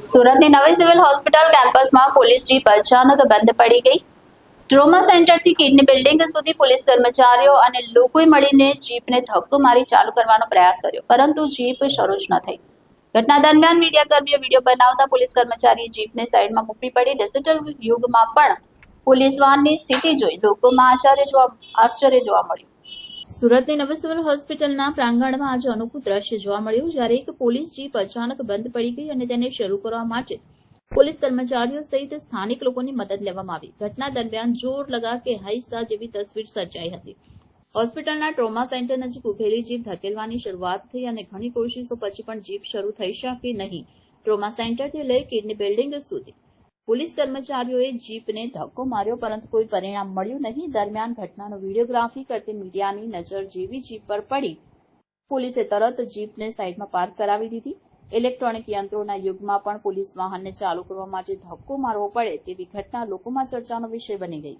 સુરતની નવી civil hospital કેમ્પસમાં પોલીસ જીપ અચાનક બંધ પડી ગઈ. ટ્રોમા સેન્ટરથી કિડની બિલ્ડિંગ સુધી પોલીસ કર્મચારીઓ અને લોકોએ મળીને જીપને ધક્કો મારી ચાલુ કરવાનો પ્રયાસ કર્યો, પરંતુ જીપ શરૂ જ ન થઈ. ઘટના દરમિયાન મીડિયાકર્મીઓ વીડિયો બનાવતા પોલીસ કર્મચારીએ જીપને સાઈડમાં મૂકવી પડી. ડિજિટલ યુગમાં પણ પોલીસ વાનની સ્થિતિ જોઈ લોકોમાં આશ્ચર્ય જોવા આશ્ચર્ય જોવા મળ્યું. સુરતની નવી સિવિલ હોસ્પિટલના પ્રાંગણમાં આજે અનોખું દ્રશ્ય જોવા મળ્યું જ્યારે એક પોલીસ જીપ અચાનક બંધ પડી ગઈ અને તેને શરૂ કરવા માટે પોલીસ કર્મચારીઓ સહિત સ્થાનિક લોકોની મદદ લેવામાં આવી. ઘટના દરમિયાન જોર લગા કે હૈસા જેવી તસવીર સર્જાઈ હતી. હોસ્પિટલના ટ્રોમા સેન્ટર નજીક ઉભેલી જીપ ધકેલવાની શરૂઆત થઈ અને ઘણી કોશિશો પછી પણ જીપ શરૂ થઈ શકી નહીં. ટ્રોમા સેન્ટરથી લઈ કિડની બિલ્ડિંગ સુધી પોલીસ કર્મચારીઓએ જીપને ધક્કો માર્યો, પરંતુ કોઈ પરિણામ મળ્યું નહીં. દરમિયાન ઘટનાનો વિડીયોગ્રાફી કરતી મીડિયાની નજર જેવી જીપ પર પડી. પોલીસે તરત જીપને સાઈડમાં પાર્ક કરાવી દીધી. ઇલેક્ટ્રોનિક યંત્રોના યુગમાં પણ પોલીસ વાહનને ચાલુ કરવા માટે ધક્કો મારવો પડે તેવી ઘટના લોકોમાં ચર્ચાનો વિષય બની ગઈ.